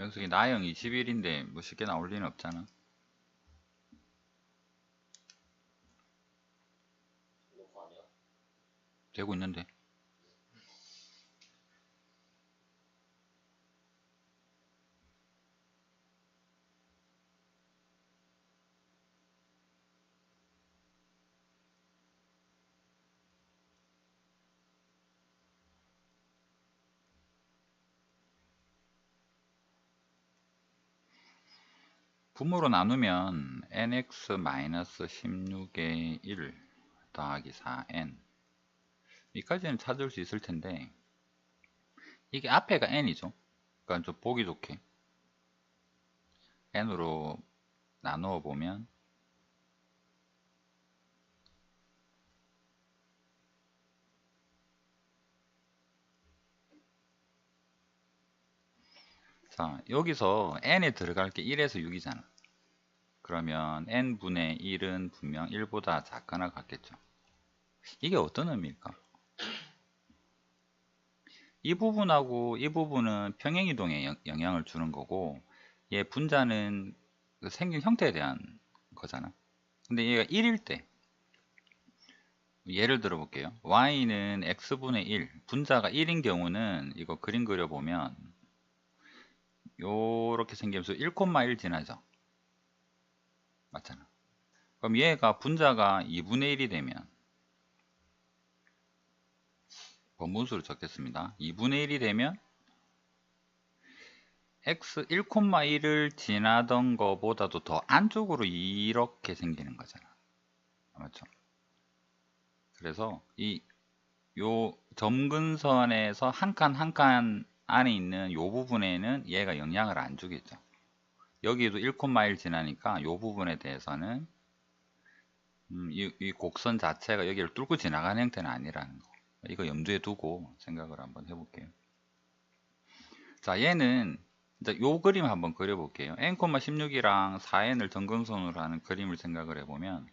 명석이 나영 21인데 뭐 쉽게 나올 리는 없잖아. 되고 있는데. 분모로 나누면 nx-16의 1 더하기 4n 여기까지는 찾을 수 있을 텐데 이게 앞에가 n이죠. 그러니까 좀 보기 좋게 n으로 나누어 보면 자 여기서 n에 들어갈 게 1에서 6이잖아. 그러면 n분의 1은 분명 1보다 작거나 같겠죠. 이게 어떤 의미일까? 이 부분하고 이 부분은 평행이동에 영- 영향을 주는 거고 얘 분자는 그 생긴 형태에 대한 거잖아. 근데 얘가 1일 때 예를 들어 볼게요. y는 x분의 1 분자가 1인 경우는 이거 그림 그려보면 요렇게 생기면서 1,1 지나죠 맞잖아. 그럼 얘가 분자가 2분의 1이 되면 번분수를 적겠습니다. 2분의 1이 되면 x 1,1을 지나던 거보다도 더 안쪽으로 이렇게 생기는 거잖아. 맞죠? 그래서 이 요 점근선에서 한 칸 한칸 안에 있는 요 부분에는 얘가 영향을 안 주겠죠. 여기도 1,1 지나니까 요 부분에 대해서는 음, 이, 이 곡선 자체가 여기를 뚫고 지나가는 형태는 아니라는 거. 이거 염두에 두고 생각을 한번 해볼게요. 자 얘는 이제 요 그림 한번 그려볼게요. N,16이랑 4n을 점근선으로 하는 그림을 생각을 해보면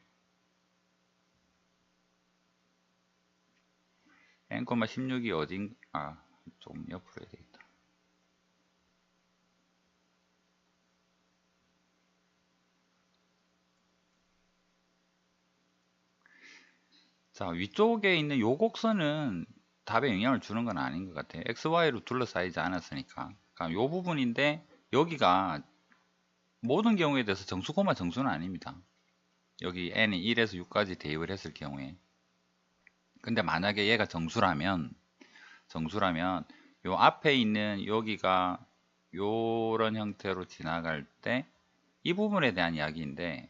n,16이 어딘 아 조금 옆으로 해야 되겠다 자 위쪽에 있는 요 곡선은 답에 영향을 주는 건 아닌 것 같아요. Xy로 둘러싸이지 않았으니까. 그러니까 요 부분인데 여기가 모든 경우에 대해서 정수 콤마 정수는 아닙니다. 여기 n이 1에서 6까지 대입을 했을 경우에. 근데 만약에 얘가 정수라면 정수라면 요 앞에 있는 여기가 요런 형태로 지나갈 때 이 부분에 대한 이야기인데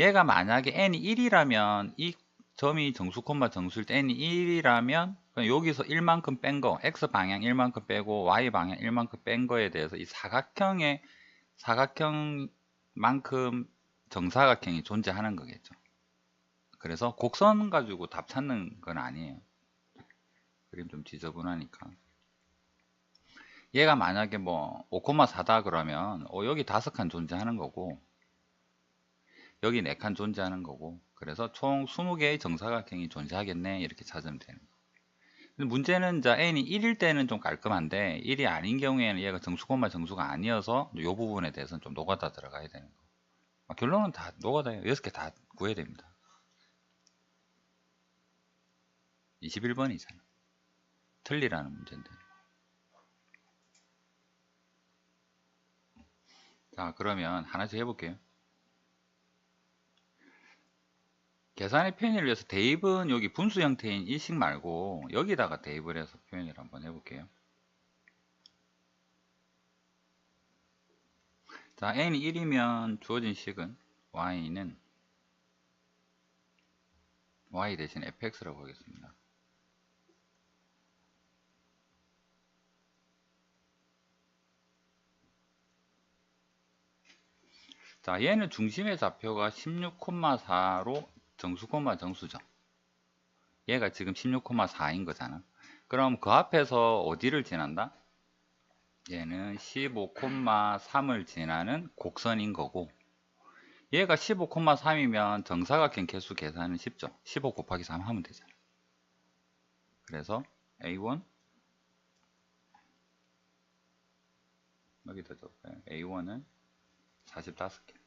얘가 만약에 n이 1이라면 이 점이 정수 콤마 정수일 때 n이 1이라면 여기서 1만큼 뺀 거, x 방향 1만큼 빼고 y 방향 1만큼 뺀 거에 대해서 이 사각형의 사각형만큼 정사각형이 존재하는 거겠죠. 그래서 곡선 가지고 답 찾는 건 아니에요. 그림 좀 지저분하니까. 얘가 만약에 뭐 5,4다 그러면 어, 여기 다섯 칸 존재하는 거고 여기 4칸 존재하는 거고 그래서 총 20개의 정사각형이 존재하겠네 이렇게 찾으면 되는 거예요. 문제는 이제 n이 1일 때는 좀 깔끔한데 1이 아닌 경우에는 얘가 정수콤마 정수가 아니어서 이 부분에 대해서는 좀 노가다 들어가야 되는 거. 아, 결론은 다 노가다예요. 6개 다 구해야 됩니다. 21번이잖아. 틀리라는 문제인데. 자, 그러면 하나씩 해볼게요. 계산의 편의를 위해서 대입은 여기 분수 형태인 일식 말고 여기다가 대입을 해서 표현을 한번 해볼게요. 자, n이 1이면 주어진 식은 y는 y 대신 fx라고 하겠습니다. 자, 얘는 중심의 좌표가 16,4로 정수 콤마 정수죠. 얘가 지금 16,4인 거잖아. 그럼 그 앞에서 어디를 지난다? 얘는 15,3을 지나는 곡선인 거고 얘가 15,3이면 정사각형 개수 계산은 쉽죠. 15 곱하기 3 하면 되잖아. 그래서 A1 여기다 적어요. A1은 45개.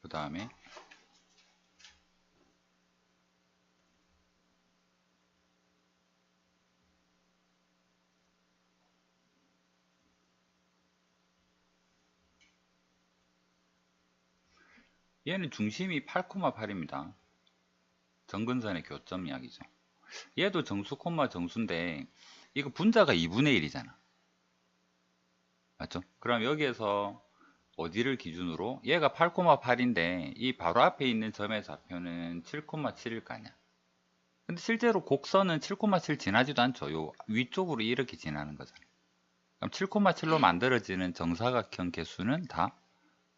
그 다음에 얘는 중심이 8,8입니다. 정근선의 교점 이야기죠. 얘도 정수 콤마 정수인데 이거 분자가 2분의 1이잖아. 맞죠? 그럼 여기에서 어디를 기준으로 얘가 8,8인데 이 바로 앞에 있는 점의 좌표는 7,7일 거 아니야. 근데 실제로 곡선은 7,7 지나지도 않죠. 요 위쪽으로 이렇게 지나는 거잖아. 그럼 7,7로 만들어지는 정사각형 개수는 다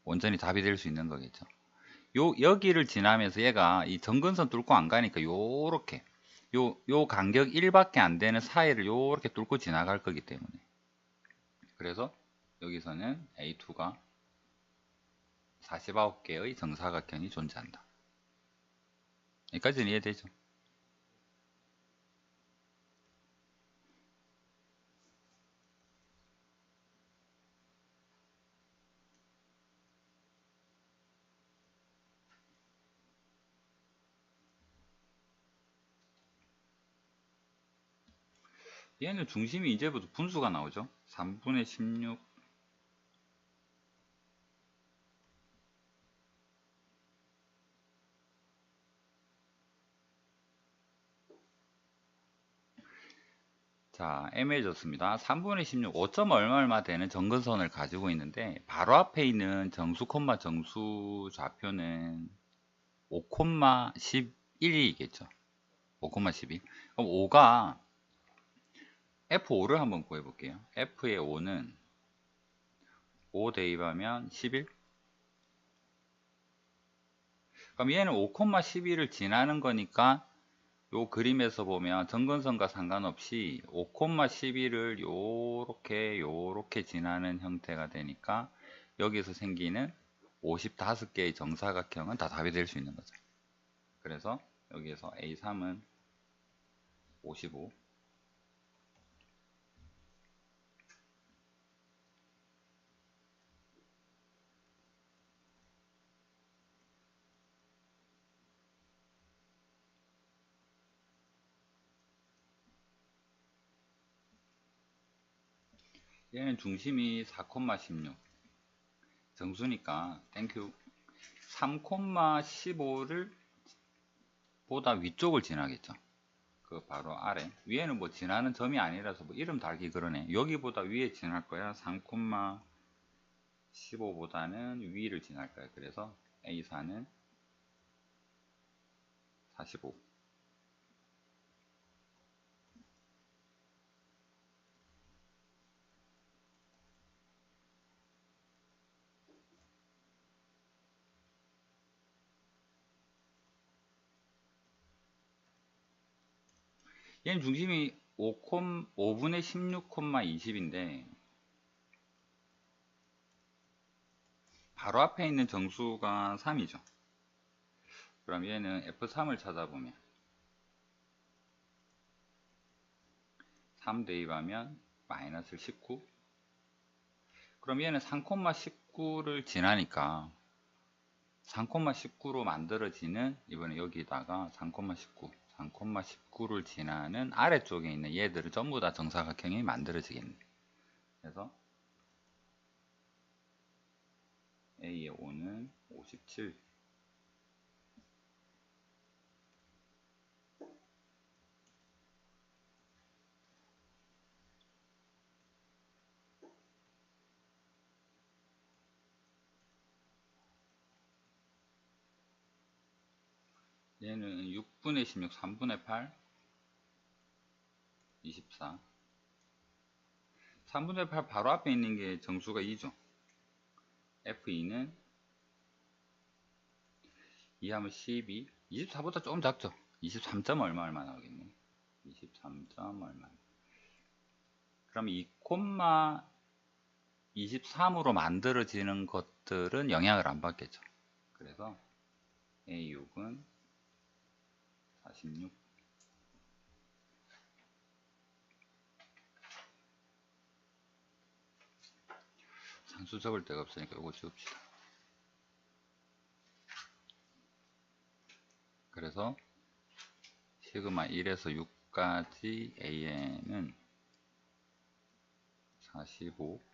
온전히 답이 될 수 있는 거겠죠. 요 여기를 지나면서 얘가 이 정근선 뚫고 안 가니까 요렇게 요, 요 간격 1밖에 안 되는 사이를 요렇게 뚫고 지나갈 거기 때문에 그래서 여기서는 A2가 49개의 정사각형이 존재한다. 여기까지는 이해되죠? 얘는 중심이 이제부터 분수가 나오죠. 3분의 16 자, 애매해졌습니다. 3분의 16, 5점 얼마 얼마 되는 정근선을 가지고 있는데 바로 앞에 있는 정수 콤마 정수 좌표는 5,11이겠죠. 5,12. 그럼 5가 F5를 한번 구해 볼게요. F의 5는 5 대입하면 11. 그럼 얘는 5,11을 지나는 거니까 요 그림에서 보면 정근선과 상관없이 5,11을 요렇게 요렇게 지나는 형태가 되니까 여기서 생기는 55개의 정사각형은 다 답이 될 수 있는 거죠. 그래서 여기에서 A3은 55 얘는 중심이 4,16 정수니까 땡큐 3,15를 보다 위쪽을 지나겠죠. 그 바로 아래. 위에는 뭐 지나는 점이 아니라서 뭐 이름 달기 그러네. 여기보다 위에 지날 거야. 3,15보다는 위를 지날 거야. 그래서 A4는 45 얘는 중심이 5, 5분의 16,20인데 바로 앞에 있는 정수가 3이죠. 그럼 얘는 F3을 찾아보면 3 대입하면 마이너스 19 그럼 얘는 3,19를 지나니까 3,19로 만들어지는 이번에 여기다가 3,19 3,19를 지나는 아래쪽에 있는 얘들을 전부 다 정사각형이 만들어지겠네. 그래서 A의 5는 57 얘는 6분의 16, 3분의 8, 24. 3분의 8 바로 앞에 있는 게 정수가 2죠. F2는 2 하면 12, 24보다 조금 작죠. 23점 얼마 얼마 나오겠네. 23점 얼마. 그럼 2, 23으로 만들어지는 것들은 영향을 안 받겠죠. 그래서 A6은 46 상수 잡을 데가 없으니까 이거 지웁시다. 그래서 시그마 1에서 6까지 AN은 45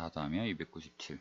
다 더하면 297